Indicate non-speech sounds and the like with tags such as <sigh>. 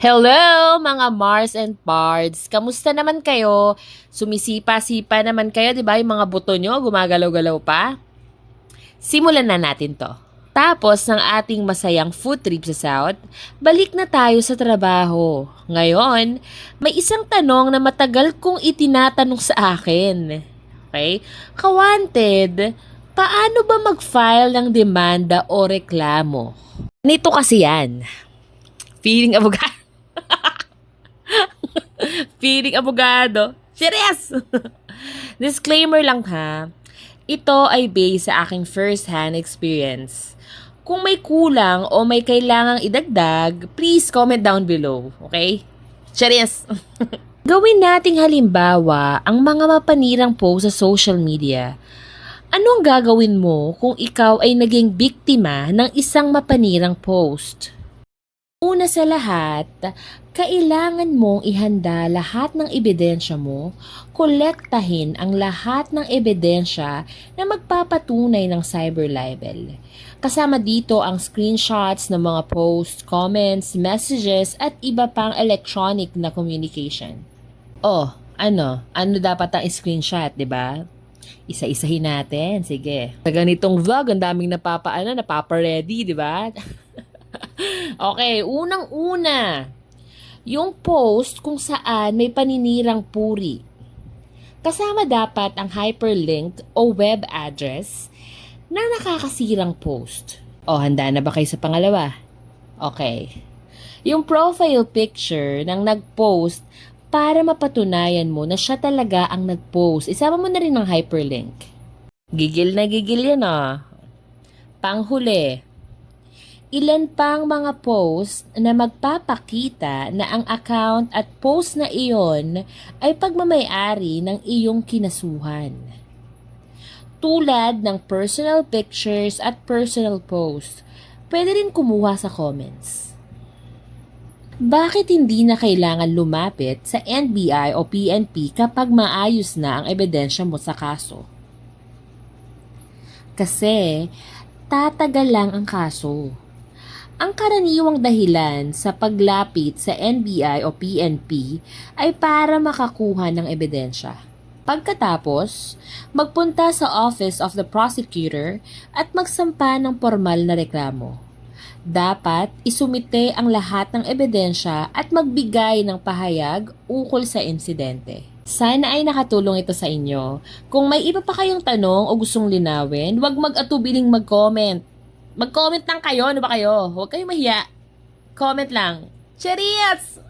Hello mga Mars and Pards! Kamusta naman kayo? Sumisipa-sipa naman kayo, di ba? Yung mga buto nyo, gumagalaw-galaw pa? Simulan na natin to. Tapos ng ating masayang food trip sa South, balik na tayo sa trabaho. Ngayon, may isang tanong na matagal kong itinatanong sa akin. Okay? Kawanted, paano ba mag-file ng demanda o reklamo? Nito kasi yan. Feeling abogado. Feeling abogado. Serious! <laughs> Disclaimer lang ha. Ito ay based sa aking first-hand experience. Kung may kulang o may kailangang idagdag, please comment down below. Okay? Serious! <laughs> Gawin nating halimbawa ang mga mapanirang post sa social media. Anong gagawin mo kung ikaw ay naging biktima ng isang mapanirang post? Una sa lahat, kailangan mong ihanda lahat ng ebidensya mo, kolektahin ang lahat ng ebidensya na magpapatunay ng cyber libel. Kasama dito ang screenshots ng mga posts, comments, messages at iba pang electronic na communication. Oh, ano? Ano dapat ang screenshot, di ba? Isa-isahin natin. Sige. Sa ganitong vlog, ang daming napapaano, napapa-ready, di ba? <laughs> okay, unang-una, yung post kung saan may paninirang puri. Kasama dapat ang hyperlink o web address na nakakasirang post. O, handa na ba kayo sa pangalawa? Okay. Yung profile picture ng nag-post para mapatunayan mo na siya talaga ang nag-post. Isama mo na rin ng hyperlink. Gigil na gigil yan ah. Panghuli, ilan pang mga post na magpapakita na ang account at post na iyon ay pagmamayari ng iyong kinasuhan. Tulad ng personal pictures at personal post, pwede rin kumuha sa comments. Bakit hindi na kailangan lumapit sa NBI o PNP kapag maayos na ang ebidensya mo sa kaso? Kasi tatagal lang ang kaso. Ang karaniwang dahilan sa paglapit sa NBI o PNP ay para makakuha ng ebidensya. Pagkatapos, magpunta sa Office of the Prosecutor at magsampa ng formal na reklamo. Dapat isumite ang lahat ng ebidensya at magbigay ng pahayag ukol sa insidente. Sana ay nakatulong ito sa inyo. Kung may iba pa kayong tanong o gustong linawin, huwag mag-atubiling mag-comment. Mag-comment lang kayo, ano ba kayo? Huwag kayong mahiya. Comment lang. Cheers!